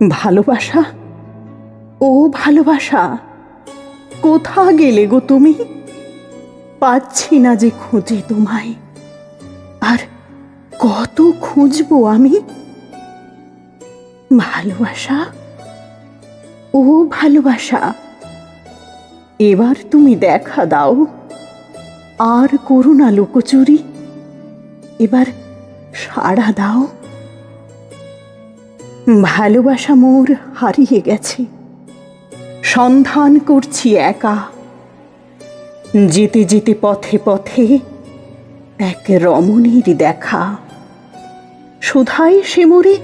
ভালোবাসা? ও ভালোবাসা কোথা গেলে গো তুমি? পাচ্ছি না যে খুঁজে তোমায়। আর কত খুঁজবো আমি? ভালোবাসা? ও ভালোবাসা, এবার তুমি দেখা দাও। আর করো না লুকোচুরি, এবার সাড়া দাও। ভালোবাসা মোর হারিয়ে গেছে। সন্ধান করছি একা। যেতে যেতে পথে পথে এক রমণীর দেখা। সুধাই সে মোরে,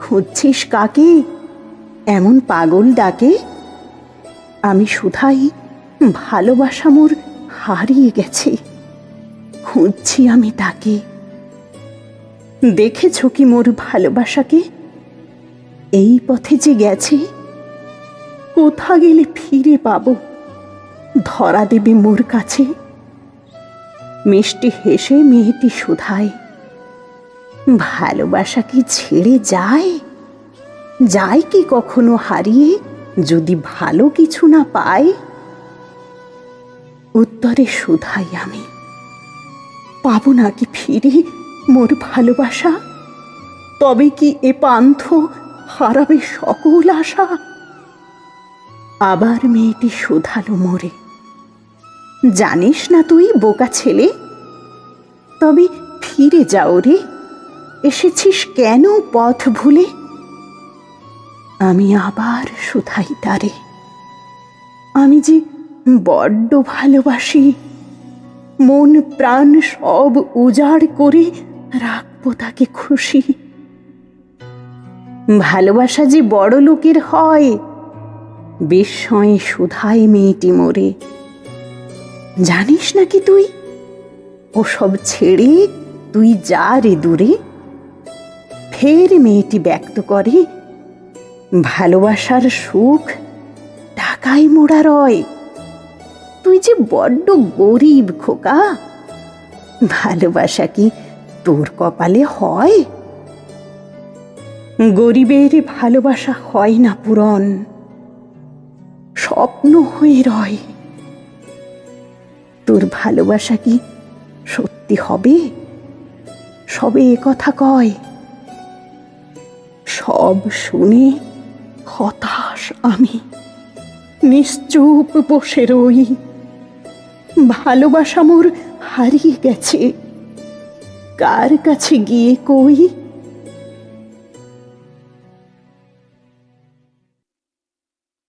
খুঁজছিস কাকে? এমন পাগল ডাকে? আমি সুধাই, ভালোবাসা মোর হারিয়ে গেছে। খুঁজছি আমি তাকে। দেখেছ কি মোর ভালোবাসাকে? এই পথে যে গেছে, কোথা গেলে ফিরে পাবো? ধরা দেবে মোর কাছে। মিষ্টি হেসে মেয়েটি শুধায়। ভালোবাসা কি ছেড়ে যায়? যায় কি কখনো হারিয়ে, যদি ভালো কিছু না পায়? উত্তরে শুধাই আমি। পাবো নাকি ফিরে মোর ভালোবাসা? তবে কি এ পান্থ হারাবে সকল আশা। আবার মেয়েটি শুধালো মোরে জানিস না তুই, বোকা ছেলে? তবে ফিরে যাও রে। এসেছিস কেন পথ ভুলে? আমি আবার শুধাই তারে। আমি যে বড্ড ভালোবাসি। মন প্রাণ সব উজাড় করে রাখব তাকে খুশি। ভালোবাসা যে বড় লোকের হয় বিস্ময়ে সুধায় মেয়েটি মোরে। জানিস নাকি তুই? ওসব ছেড়ে তুই যা রে দূরে। ফের মেয়েটি ব্যক্ত করে, ভালোবাসার সুখ টাকায় মোড়া রয়। তুই যে বড্ড গরিব খোকা, ভালোবাসা কি তোর কপালে হয়? গরিবের ভালোবাসা হয় না পূরণ। স্বপ্ন হয়ে রয়। তোর ভালোবাসা কি সত্যি হবে? সবে কথা কয়। সব শুনে হতাশ আমি। নিশ্চুপ বসে রই। ভালোবাসা মোর হারিয়ে গেছে। কার কাছে গিয়ে কই